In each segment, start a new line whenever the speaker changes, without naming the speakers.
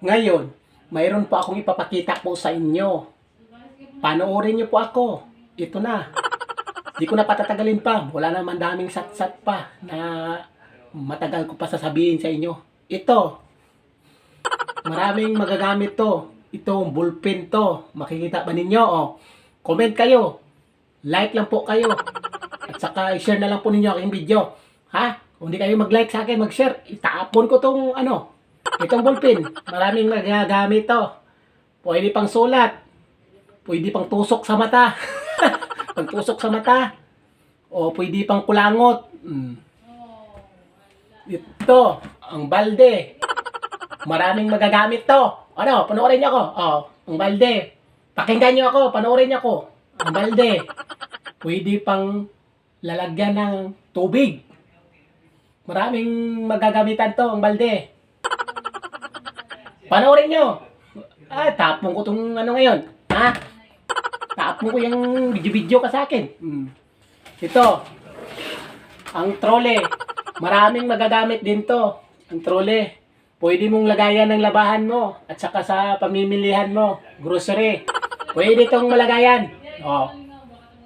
Ngayon, mayroon po akong ipapakita po sa inyo. Panoorin niyo po ako. Ito na. Di ko na patatagalin pa. Wala naman daming sat-sat pa na matagal ko pa sasabihin sa inyo. Ito. Maraming magagamit to. Itong bullpen to. Makikita ba ninyo? Oh. Comment kayo. Like lang po kayo. At saka i-share na lang po ninyo aking video. Ha? Kung di kayo mag-like sa akin, mag-share, itapon ko tong ano, itong ballpen. Maraming magagamit to. Pwede pang sulat. Pwede pang tusok sa mata. pang tusok sa mata. O pwede pang kulangot. Mm. Ito, ang balde. Maraming magagamit to. Ano, panoorin niyo ako. Oh, ang balde. Pakinggan niyo ako, panoorin niyo ako. Ang balde. Pwede pang lalagyan ng tubig. Maraming magagamitan to, ang balde. Panoorin nyo. Ah, tapong ko tong ano ngayon. Ha? Tapong ko yung video-video ka sa akin. Hmm. Ito. Ang trole. Maraming magagamit din to. Ang trole. Pwede mong lagayan ng labahan mo at saka sa pamimilihan mo, grocery. Pwede itong malagayan. Oh.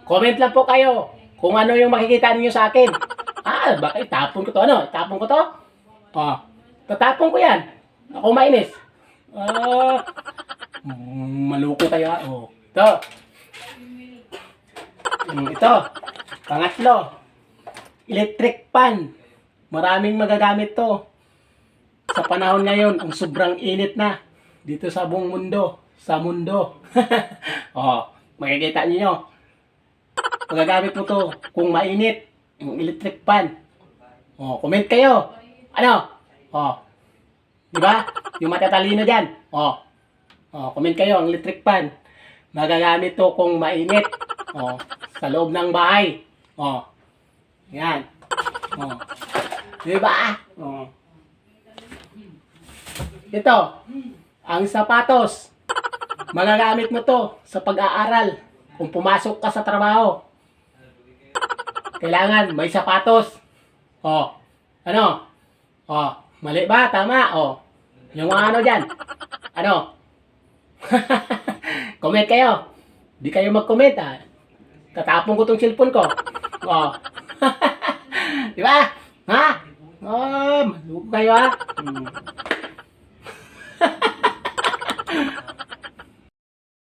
Comment lang po kayo kung ano yung makikita niyo sa akin. Ah, baka itapon ko to. Ano? Itapon ko to? Oh. Tatapon ko yan. Ako mainis. Ah. maluko kayo ha. Oh. Ito. Mm, ito. Pangatlo. Electric pan. Maraming magagamit to. Sa panahon ngayon, ang sobrang init na. Dito sa buong mundo. Sa mundo. oh, makikita niyo magagamit mo to kung mainit yung electric pan. Oh, comment kayo. Ano? Oh. 'Di ba? Yung matatalino diyan. Oh. Oh, comment kayo ang electric pan. Magagamit to kung mainit. Oh, sa loob ng bahay. Oh. Yan. Oh. 'Di ba? Oh. Ito, ang sapatos. Magagamit mo to sa pag-aaral. Kung pumasok ka sa trabaho, kailangan may sapatos. Oh. Ano? Oh, mali ba? Tama. Oh. Yung mga ano diyan. Ano? comment kayo. Di kayo mag-comment ah. Tatapon ko tong cellphone ko. Oh. Di ba? Ha? Oh, maluko kayo ah. Hmm.